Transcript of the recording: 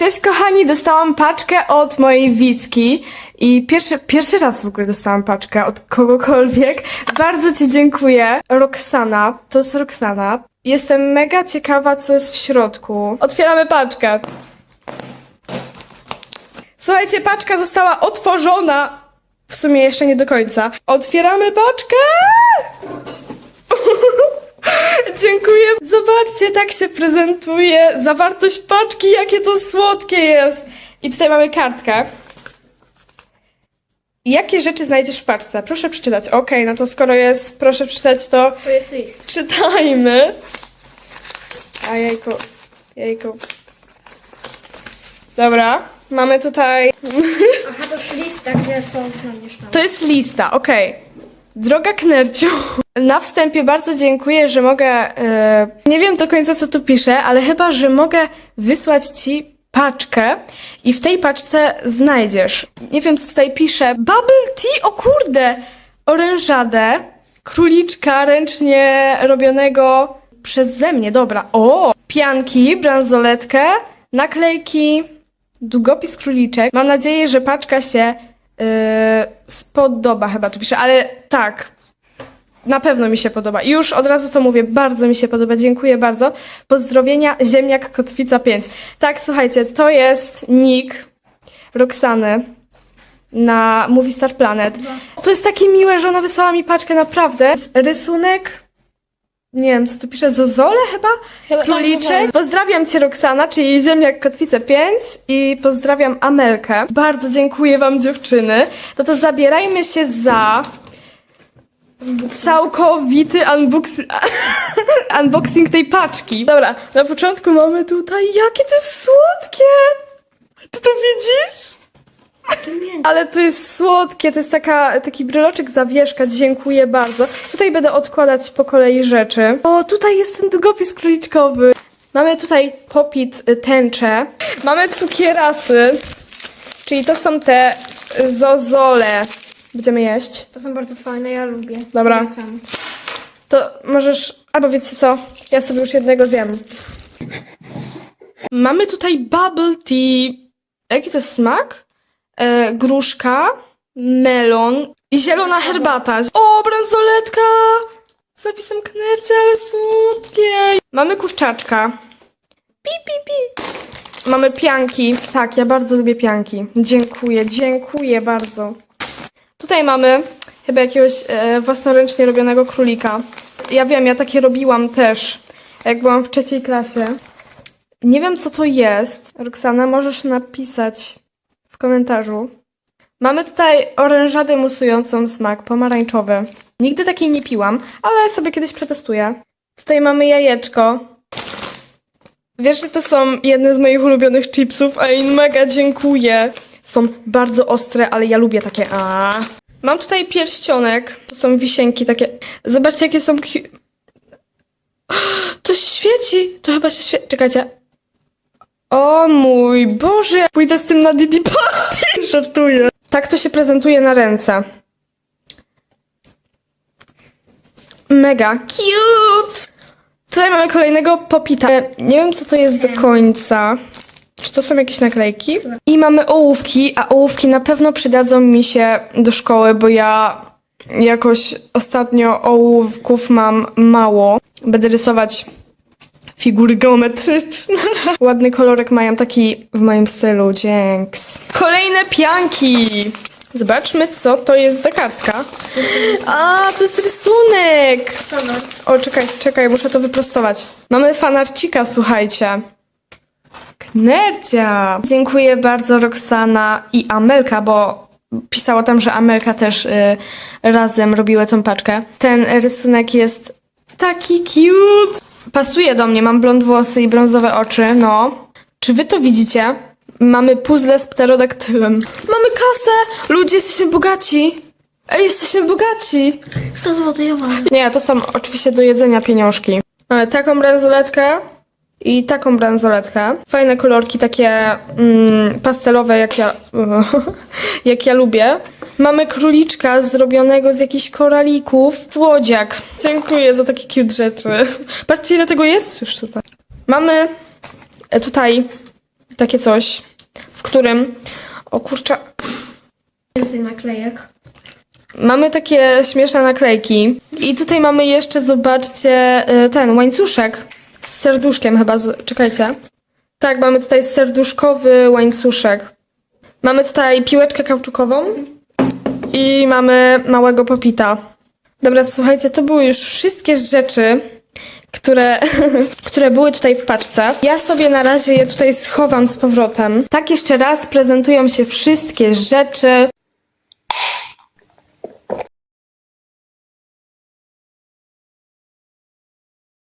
Cześć kochani, dostałam paczkę od mojej Wicki i pierwszy, pierwszy raz w ogóle dostałam paczkę od kogokolwiek. Bardzo Ci dziękuję. Roxana, to jest Roxana. Jestem mega ciekawa, co jest w środku. Otwieramy paczkę. Słuchajcie, paczka została otworzona. W sumie jeszcze nie do końca. Otwieramy paczkę! Dziękuję. Zobaczcie, tak się prezentuje zawartość paczki, jakie to słodkie jest. I tutaj mamy kartkę. Jakie rzeczy znajdziesz w paczce? Proszę przeczytać. Okej, no to skoro jest, proszę przeczytać, to To jest list. czytajmy. A jajko, jajko. Dobra, mamy tutaj Aha, to jest list, także co znajdziesz tam? To jest lista, okej. Droga Knerciu, na wstępie bardzo dziękuję, że mogę. e, nie wiem do końca, co tu piszę, ale chyba, że mogę wysłać ci paczkę i w tej paczce znajdziesz. Nie wiem, co tutaj pisze. Bubble tea, o kurde! Orężadę, króliczka ręcznie robionego przeze mnie, dobra. O! Pianki, bransoletkę, naklejki, długopis króliczek. Mam nadzieję, że paczka się yy, spodoba, chyba tu pisze, ale tak. Na pewno mi się podoba. I już od razu to mówię, bardzo mi się podoba. Dziękuję bardzo. Pozdrowienia Ziemniak Kotwica 5. Tak, słuchajcie, to jest nick Roxany na Movie Star Planet. To jest takie miłe, że ona wysłała mi paczkę, naprawdę. Rysunek, nie wiem, co tu pisze, Zozole chyba? Chyba tak, Króliczek. Zozole. Pozdrawiam Cię Roxana, czyli Ziemniak Kotwice 5 i pozdrawiam Amelkę. Bardzo dziękuję Wam dziewczyny. No to zabierajmy się za całkowity unboxing, unboxing tej paczki. Dobra, na początku mamy tutaj, jakie to jest słodkie! Ty to widzisz? Ale to jest słodkie, to jest taka, taki bryloczek zawieszka, dziękuję bardzo. Tutaj będę odkładać po kolei rzeczy. O, tutaj jest ten długopis króliczkowy. Mamy tutaj popit y, tęcze. Mamy cukierasy, czyli to są te zozole. Będziemy jeść. To są bardzo fajne, ja lubię. Dobra. Polecam. To możesz, albo wiecie co, ja sobie już jednego zjem. Mamy tutaj bubble tea. Jaki to jest smak? E, gruszka, melon i zielona herbata. O, bransoletka! Z napisem knercie, ale słodkie. Mamy kurczaczka. Pi, pi, pi. Mamy pianki. Tak, ja bardzo lubię pianki. Dziękuję, dziękuję bardzo. Tutaj mamy chyba jakiegoś e, własnoręcznie robionego królika. Ja wiem, ja takie robiłam też, jak byłam w trzeciej klasie. Nie wiem, co to jest. Roxana, możesz napisać w komentarzu. Mamy tutaj orężadę musującą smak pomarańczowy. Nigdy takiej nie piłam, ale sobie kiedyś przetestuję. Tutaj mamy jajeczko. Wiesz, że to są jedne z moich ulubionych chipsów, a im mega dziękuję. Są bardzo ostre, ale ja lubię takie a. Mam tutaj pierścionek. To są wisienki takie. Zobaczcie, jakie są. To się świeci. To chyba się świeci. Czekajcie. O mój Boże, pójdę z tym na Didi Party. Żartuję. Tak to się prezentuje na ręce. Mega cute. Tutaj mamy kolejnego popita. Nie wiem, co to jest do końca. Czy to są jakieś naklejki? I mamy ołówki, a ołówki na pewno przydadzą mi się do szkoły, bo ja jakoś ostatnio ołówków mam mało. Będę rysować figury geometryczne. Ładny kolorek mają taki w moim stylu. Dzięks. Kolejne pianki. Zobaczmy, co to jest za kartka. A, to jest rysunek. O, czekaj, czekaj, muszę to wyprostować. Mamy fanarcika, słuchajcie. Knercia! Dziękuję bardzo Roxana i Amelka, bo pisało tam, że Amelka też y, razem robiły tą paczkę. Ten rysunek jest taki cute. Pasuje do mnie, mam blond włosy i brązowe oczy, no. Czy wy to widzicie? Mamy puzzle z pterodaktylem. Mamy kasę! Ludzie, jesteśmy bogaci! Ej, jesteśmy bogaci! 100 zł, ja ważę. Nie, to są oczywiście do jedzenia pieniążki. Mamy taką bransoletkę i taką bransoletkę. Fajne kolorki, takie mm, pastelowe, jak ja, jak ja lubię. Mamy króliczka zrobionego z jakichś koralików. Słodziak. Dziękuję za takie cute rzeczy. Patrzcie, ile tego jest już tutaj. Mamy e, tutaj takie coś, w którym, o kurczę, Więcej naklejek. mamy takie śmieszne naklejki. I tutaj mamy jeszcze, zobaczcie, y, ten łańcuszek z serduszkiem chyba, z- czekajcie. Tak, mamy tutaj serduszkowy łańcuszek. Mamy tutaj piłeczkę kauczukową i mamy małego popita. Dobra, słuchajcie, to były już wszystkie rzeczy, które, które były tutaj w paczce. Ja sobie na razie je tutaj schowam z powrotem. Tak jeszcze raz prezentują się wszystkie rzeczy